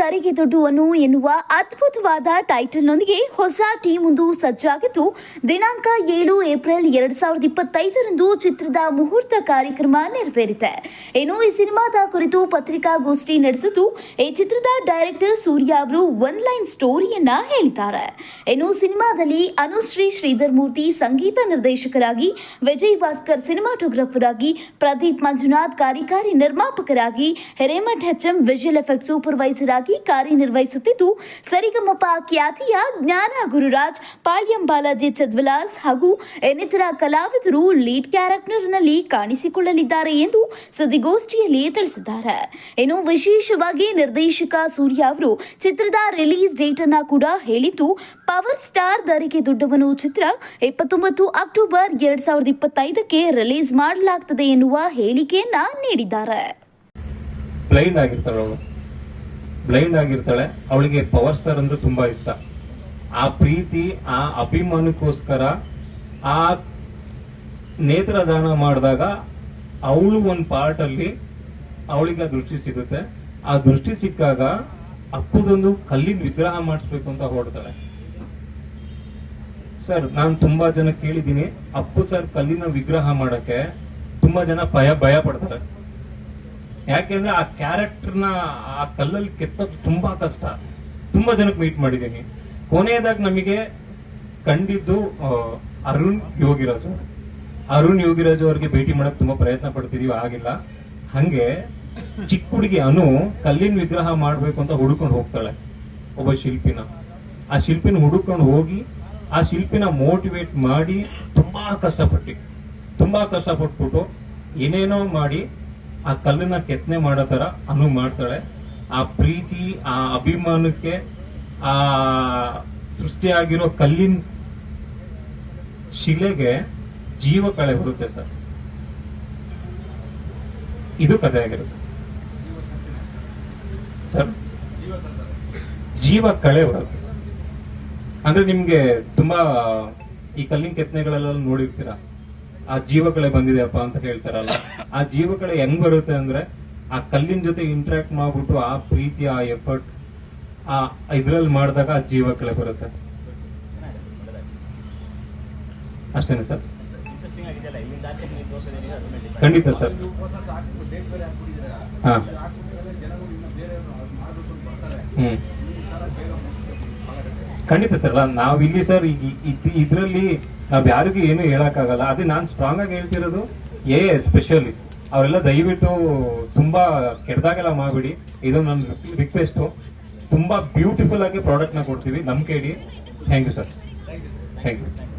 ದಾರಿಗೆ ದೊಡ್ಡುವನು ಎನ್ನುವ ಅದ್ಭುತವಾದ ಟೈಟಲ್ನೊಂದಿಗೆ ಹೊಸ ಟೀಮ್ ಒಂದು ಸಜ್ಜಾಗಿದ್ದು, ದಿನಾಂಕ ಏಳು ಏಪ್ರಿಲ್ ಎರಡ್ ಸಾವಿರದ ಇಪ್ಪತ್ತೈದರಂದು ಚಿತ್ರದ ಮುಹೂರ್ತ ಕಾರ್ಯಕ್ರಮ ನೆರವೇರಿದೆ. ಇನ್ನು ಈ ಸಿನಿಮಾದ ಕುರಿತು ಪತ್ರಿಕಾಗೋಷ್ಠಿ ನಡೆಸಿದ್ದು, ಈ ಚಿತ್ರದ ಡೈರೆಕ್ಟರ್ ಸೂರ್ಯ ಅವರು ಒನ್ ಲೈನ್ ಸ್ಟೋರಿಯನ್ನ ಹೇಳಿದ್ದಾರೆ. ಇನ್ನು ಸಿನಿಮಾದಲ್ಲಿ ಅನುಶ್ರೀ ಶ್ರೀಧರ್ ಮೂರ್ತಿ ಸಂಗೀತ ನಿರ್ದೇಶಕರಾಗಿ, ವಿಜಯ್ ಭಾಸ್ಕರ್ ಸಿನಿಮಾಟೋಗ್ರಾಫರ್ ಆಗಿ ಪ್ರದೀಪ್ ಮಂಜುನಾಥ್ ಕಾರ್ಯಕಾರಿ ನಿರ್ಮಾಪಕರಾಗಿ Hiremath HM visual effect supervisor ಆಗಿ ಕಾರ್ಯನಿರ್ವಹಿಸುತ್ತಿದ್ದು ಸರಿಗಮಪ ಖ್ಯಾತಿಯ ಜ್ಞಾನ ಗುರುರಾಜ್, ಪಾಳ್ಯಂ ಬಾಲಾಜಿ ಚದ್ವಲಾಸ್ ಹಾಗೂ ಇನ್ನಿತರ ಕಲಾವಿದರು ಲೀಡ್ ಕ್ಯಾರೆಕ್ಟರ್ನಲ್ಲಿ ಕಾಣಿಸಿಕೊಳ್ಳಲಿದ್ದಾರೆ ಎಂದು ಸುದ್ದಿಗೋಷ್ಠಿಯಲ್ಲಿ ತಿಳಿಸಿದ್ದಾರೆ. ಇನ್ನು ವಿಶೇಷವಾಗಿ ನಿರ್ದೇಶಕ ಸೂರ್ಯ ಅವರು ಚಿತ್ರದ ರಿಲೀಸ್ ಡೇಟ್ ಅನ್ನ ಕೂಡ ಹೇಳಿದ್ದು, ಪವರ್ ಸ್ಟಾರ್ ದರಿಗೆ ದೊಡ್ಡವನು ಚಿತ್ರ ಇಪ್ಪತ್ತೊಂಬತ್ತು ಅಕ್ಟೋಬರ್ ಎರಡ್ ಸಾವಿರದ ಇಪ್ಪತ್ತೈದಕ್ಕೆ ರಿಲೀಸ್ ಮಾಡಲಾಗುತ್ತದೆ ಎನ್ನುವ ಹೇಳಿಕೆಯನ್ನ ನೀಡಿದ್ದಾರೆ. ಬ್ಲೈಂಡ್ ಆಗಿರ್ತಾಳೆ, ಅವಳಿಗೆ ಪವರ್ ಸ್ಟಾರ್ ಅಂದ್ರೆ ತುಂಬಾ ಇಷ್ಟ. ಆ ಪ್ರೀತಿ, ಆ ಅಭಿಮಾನಕ್ಕೋಸ್ಕರ ಆ ನೇತ್ರದಾನ ಮಾಡಿದಾಗ ಅವಳು ಒಂದು ಪಾರ್ಟ್ ಅಲ್ಲಿ ಅವಳಿಗೆ ಆ ದೃಷ್ಟಿ ಸಿಗುತ್ತೆ. ಆ ದೃಷ್ಟಿ ಸಿಕ್ಕಾಗ ಅಪ್ಪುದೊಂದು ಕಲ್ಲಿನ ವಿಗ್ರಹ ಮಾಡಿಸ್ಬೇಕು ಅಂತ ಹೊರಡ್ತಾಳೆ. ಸರ್ ನಾನು ತುಂಬಾ ಜನ ಕೇಳಿದ್ದೀನಿ, ಅಪ್ಪು ಸರ್ ಕಲ್ಲಿನ ವಿಗ್ರಹ ಮಾಡಕ್ಕೆ ತುಂಬಾ ಜನ ಭಯ ಭಯ ಪಡ್ತಾರೆ. ಯಾಕೆಂದ್ರೆ ಆ ಕ್ಯಾರೆಕ್ಟರ್ನ ಆ ಕಲ್ಲಲ್ಲಿ ಕೆತ್ತೋದು ತುಂಬಾ ಕಷ್ಟ. ತುಂಬಾ ಜನಕ್ಕೆ ಮೀಟ್ ಮಾಡಿದ್ದೀನಿ. ಕೊನೆಯದಾಗಿ ನಮಗೆ ಕಂಡಿದ್ದು ಅರುಣ್ ಯೋಗಿರಾಜು ಅರುಣ್ ಯೋಗಿರಾಜು ಅವ್ರಿಗೆ ಭೇಟಿ ಮಾಡಕ್ ತುಂಬಾ ಪ್ರಯತ್ನ ಪಡ್ತಿದೀವಿ, ಆಗಿಲ್ಲ. ಹಂಗೆ ಚಿಕ್ಕ ಹುಡುಗಿ ಅನು ಕಲ್ಲಿನ ವಿಗ್ರಹ ಮಾಡ್ಬೇಕು ಅಂತ ಹುಡುಕೊಂಡು ಹೋಗ್ತಾಳೆ, ಒಬ್ಬ ಶಿಲ್ಪಿನ. ಆ ಶಿಲ್ಪಿನ ಹುಡುಕೊಂಡು ಹೋಗಿ, ಆ ಶಿಲ್ಪಿನ ಮೋಟಿವೇಟ್ ಮಾಡಿ ತುಂಬಾ ಕಷ್ಟಪಟ್ಟು ತುಂಬಾ ಕಷ್ಟಪಟ್ಬಿಟ್ಟು ಏನೇನೋ ಮಾಡಿ ಆ ಕಲ್ಲಿನ ಕೆತ್ತನೆ ಮಾಡೋ ತರ ಅನು ಮಾಡ್ತಾಳೆ. ಆ ಪ್ರೀತಿ, ಆ ಅಭಿಮಾನಕ್ಕೆ, ಆ ಸೃಷ್ಟಿಯಾಗಿರೋ ಕಲ್ಲಿನ ಶಿಲೆಗೆ ಜೀವ ಕಳೆ ಬರುತ್ತೆ ಸರ್. ಇದು ಕಥೆ ಆಗಿರುತ್ತೆ ಸರ್, ಜೀವ ಕಳೆ ಬರುತ್ತೆ. ಅಂದ್ರೆ ನಿಮ್ಗೆ ತುಂಬಾ ಈ ಕಲ್ಲಿನ ಕೆತ್ತನೆಗಳೆಲ್ಲ ನೋಡಿರ್ತೀರಾ? ಆ ಜೀವಕಳೆ ಬಂದಿದೆಯಪ್ಪ ಅಂತ ಹೇಳ್ತಾರಲ್ಲ, ಆ ಜೀವಕಳೆ ಹೆಂಗ್ ಬರುತ್ತೆ ಅಂದ್ರೆ ಆ ಕಲ್ಲಿನ ಜೊತೆ ಇಂಟ್ರಾಕ್ಟ್ ಮಾಡ್ಬಿಟ್ಟು ಆ ಪ್ರೀತಿ, ಆ ಎಫರ್ಟ್ ಆ ಇದ್ರಲ್ಲಿ ಮಾಡಿದಾಗ ಆ ಜೀವಕಳೆ ಬರುತ್ತೆ. ಅಷ್ಟೇನೆ ಸರ್. ಖಂಡಿತ ಸರ್. ಹಾ ಹ್ಮ್. ಖಂಡಿತ ಸರ್ ನಾವು ಇಲ್ಲಿ ಸರ್ ಇದರಲ್ಲಿ ನಾವು ಯಾರಿಗೂ ಏನು ಹೇಳಕ್ಕಾಗಲ್ಲ. ಅದೇ ನಾನು ಸ್ಟ್ರಾಂಗ್ ಆಗಿ ಹೇಳ್ತಿರೋದು ಏ ಸ್ಪೆಷಲಿ ಅವರೆಲ್ಲ ದಯವಿಟ್ಟು ತುಂಬಾ ಕೆಟ್ಟದಾಗೆಲ್ಲ ಮಾಡ್ಬಿಡಿ. ಇದು ನನ್ನ ರಿಕ್ವೆಸ್ಟು ತುಂಬಾ ಬ್ಯೂಟಿಫುಲ್ ಆಗಿ ಪ್ರಾಡಕ್ಟ್ನ ಕೊಡ್ತೀವಿ, ನಮ್ ಕೇಳಿ. Thank you sir thank you